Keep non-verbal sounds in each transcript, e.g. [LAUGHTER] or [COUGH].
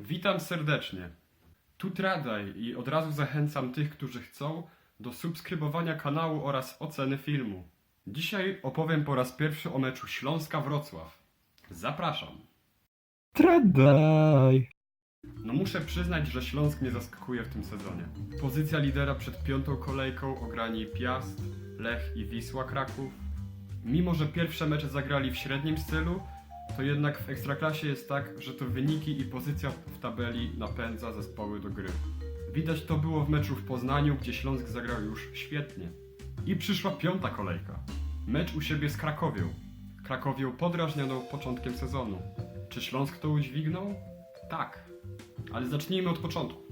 Witam serdecznie. Tu Tradaj i od razu zachęcam tych, którzy chcą, do subskrybowania kanału oraz oceny filmu. Dzisiaj opowiem po raz pierwszy o meczu Śląska-Wrocław. Zapraszam. Tradaj. No muszę przyznać, że Śląsk mnie zaskakuje w tym sezonie. Pozycja lidera przed piątą kolejką ograni Piast, Lech i Wisła Kraków. Mimo, że pierwsze mecze zagrali w średnim stylu, to jednak w Ekstraklasie jest tak, że to wyniki i pozycja w tabeli napędza zespoły do gry. Widać to było w meczu w Poznaniu, gdzie Śląsk zagrał już świetnie. I przyszła piąta kolejka. Mecz u siebie z Krakowią. Krakowią podrażnioną początkiem sezonu. Czy Śląsk to udźwignął? Tak. Ale zacznijmy od początku.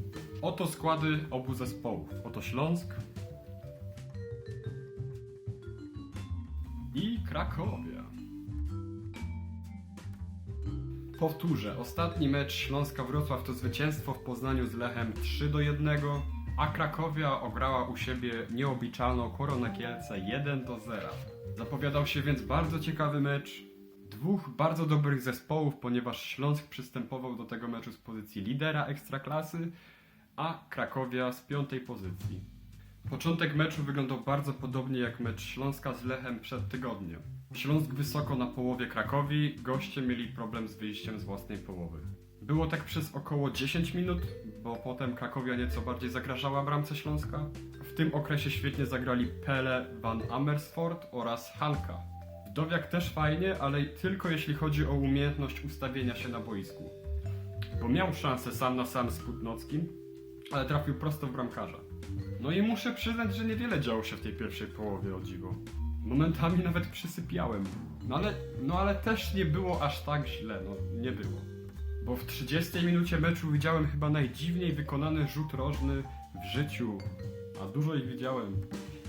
Oto składy obu zespołów. Oto Śląsk i Krakowia. Powtórzę, ostatni mecz Śląska-Wrocław to zwycięstwo w Poznaniu z Lechem 3 do 1, a Krakowia ograła u siebie nieobliczalną Koronę Kielce 1 do 0. Zapowiadał się więc bardzo ciekawy mecz, dwóch bardzo dobrych zespołów, ponieważ Śląsk przystępował do tego meczu z pozycji lidera ekstraklasy, a Krakowia z piątej pozycji. Początek meczu wyglądał bardzo podobnie jak mecz Śląska z Lechem przed tygodniem. Śląsk wysoko na połowie Krakowi, goście mieli problem z wyjściem z własnej połowy. Było tak przez około 10 minut, bo potem Krakowia nieco bardziej zagrażała bramce Śląska. W tym okresie świetnie zagrali Pele, Van Amersfoort oraz Hanka. Wdowiak też fajnie, ale tylko jeśli chodzi o umiejętność ustawienia się na boisku. Bo miał szansę sam na sam z Putnockim, ale trafił prosto w bramkarza. No i muszę przyznać, że niewiele działo się w tej pierwszej połowie, o dziwo. Momentami nawet przysypiałem. No ale, no ale też nie było aż tak źle, no nie było. Bo w 30 minucie meczu widziałem chyba najdziwniej wykonany rzut rożny w życiu. A dużo ich widziałem.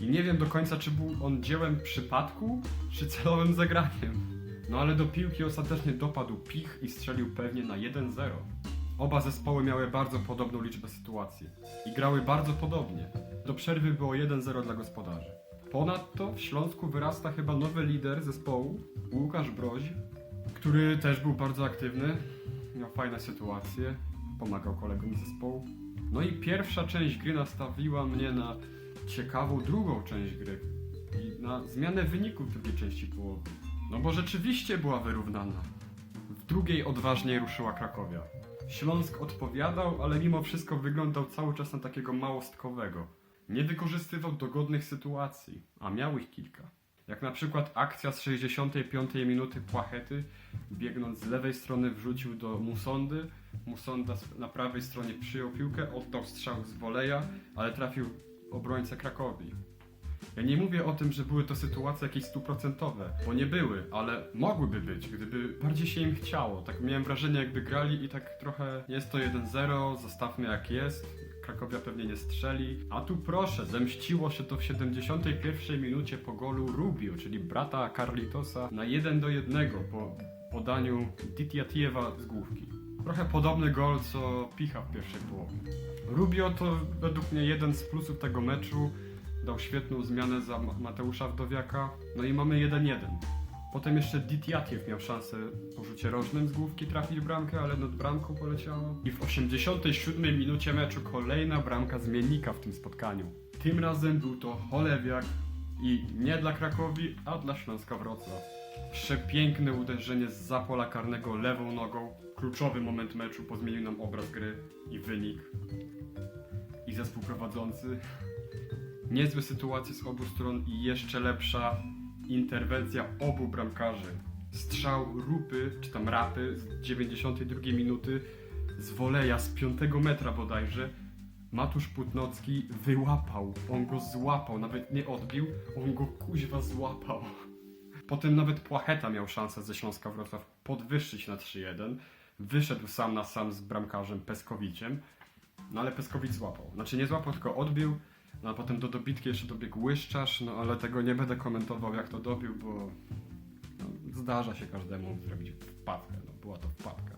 I nie wiem do końca, czy był on dziełem przypadku, czy celowym zagraniem. No ale do piłki ostatecznie dopadł pich i strzelił pewnie na 1-0. Oba zespoły miały bardzo podobną liczbę sytuacji i grały bardzo podobnie. Do przerwy było 1-0 dla gospodarzy. Ponadto w Śląsku wyrasta chyba nowy lider zespołu, Łukasz Broź, który też był bardzo aktywny, miał fajne sytuacje, pomagał kolegom zespołu. No i pierwsza część gry nastawiła mnie na ciekawą drugą część gry i na zmianę wyników drugiej części połowy. No bo rzeczywiście była wyrównana. W drugiej odważniej ruszyła Krakowia. Śląsk odpowiadał, ale mimo wszystko wyglądał cały czas na takiego małostkowego. Nie wykorzystywał dogodnych sytuacji, a miał ich kilka. Jak na przykład akcja z 65 minuty Płachety, biegnąc z lewej strony wrzucił do Musondy. Musonda na prawej stronie przyjął piłkę, oddał strzał z woleja, ale trafił obrońcę Krakowi. Ja nie mówię o tym, że były to sytuacje jakieś stuprocentowe, bo nie były, ale mogłyby być, gdyby bardziej się im chciało. Tak miałem wrażenie, jakby grali i tak trochę jest to 1-0, zostawmy jak jest. Krakowia pewnie nie strzeli. A tu proszę, zemściło się to w 71 minucie po golu Rubio, czyli brata Carlitosa, na 1 do 1 po podaniu Titiatiewa z główki. Trochę podobny gol co Picha w pierwszej połowie. Rubio to według mnie jeden z plusów tego meczu. Dał świetną zmianę za Ma- Mateusza Wdowiaka. No i mamy 1-1. Potem jeszcze Ditiatiew miał szansę po rzucie rożnym z główki trafić bramkę, ale nad bramką poleciało. I w 87 minucie meczu kolejna bramka zmiennika w tym spotkaniu. Tym razem był to Cholewiak i nie dla Krakowi, a dla Śląska Wrocław. Przepiękne uderzenie z za pola karnego lewą nogą. Kluczowy moment meczu pozmienił nam obraz gry i wynik. I zespół prowadzący. Niezłe sytuacje z obu stron i jeszcze lepsza interwencja obu bramkarzy. Strzał Rupy, czy tam Rapy z 92 minuty z woleja z 5 metra bodajże. Matusz Putnocki wyłapał, on go złapał, nawet nie odbił, on go kuźwa złapał. Potem nawet Płacheta miał szansę ze Śląska Wrocław podwyższyć na 3-1. Wyszedł sam na sam z bramkarzem Peskowiciem, no ale Peskowicz złapał. Znaczy nie złapał, tylko odbił, no a potem do dobitki jeszcze dobiegł Łyszczarz, no ale tego nie będę komentował jak to dobił, bo no, zdarza się każdemu zrobić wpadkę, no była to wpadka.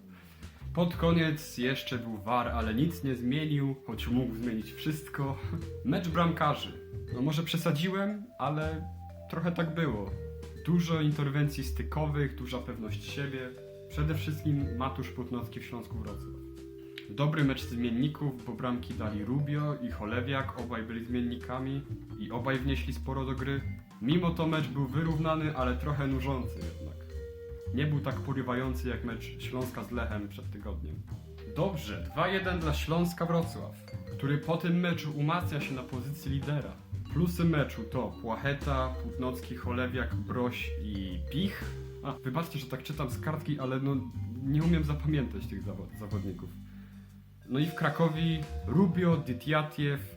Pod koniec jeszcze był VAR, ale nic nie zmienił, choć mógł zmienić wszystko. [LAUGHS] Mecz bramkarzy. No może przesadziłem, ale trochę tak było. Dużo interwencji stykowych, duża pewność siebie. Przede wszystkim Matusz Putnowski w Śląsku Wrocław. Dobry mecz zmienników, bo bramki dali Rubio i Cholewiak, obaj byli zmiennikami i obaj wnieśli sporo do gry. Mimo to mecz był wyrównany, ale trochę nużący jednak. Nie był tak porywający jak mecz Śląska z Lechem przed tygodniem. Dobrze, 2-1 dla Śląska Wrocław, który po tym meczu umacnia się na pozycji lidera. Plusy meczu to Płacheta, Płótnocki, Cholewiak, Broś i Pich. A, wybaczcie, że tak czytam z kartki, ale no nie umiem zapamiętać tych zawo- zawodników. No i w Krakowi Rubio, Dytiatiew,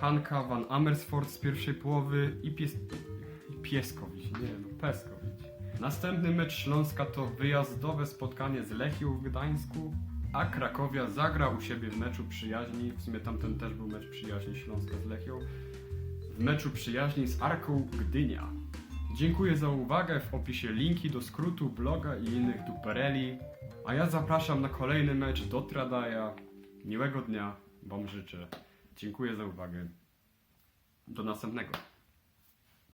Hanka, Van Amersfoort z pierwszej połowy i, pies... i Pieskowicz, nie no, Peskowicz. Następny mecz Śląska to wyjazdowe spotkanie z Lechią w Gdańsku, a Krakowia zagra u siebie w meczu przyjaźni, w sumie tamten też był mecz przyjaźni Śląska z Lechią, w meczu przyjaźni z Arką Gdynia. Dziękuję za uwagę, w opisie linki do skrótu, bloga i innych dupereli, a ja zapraszam na kolejny mecz do Tradaja. Miłego dnia Wam życzę. Dziękuję za uwagę. Do następnego.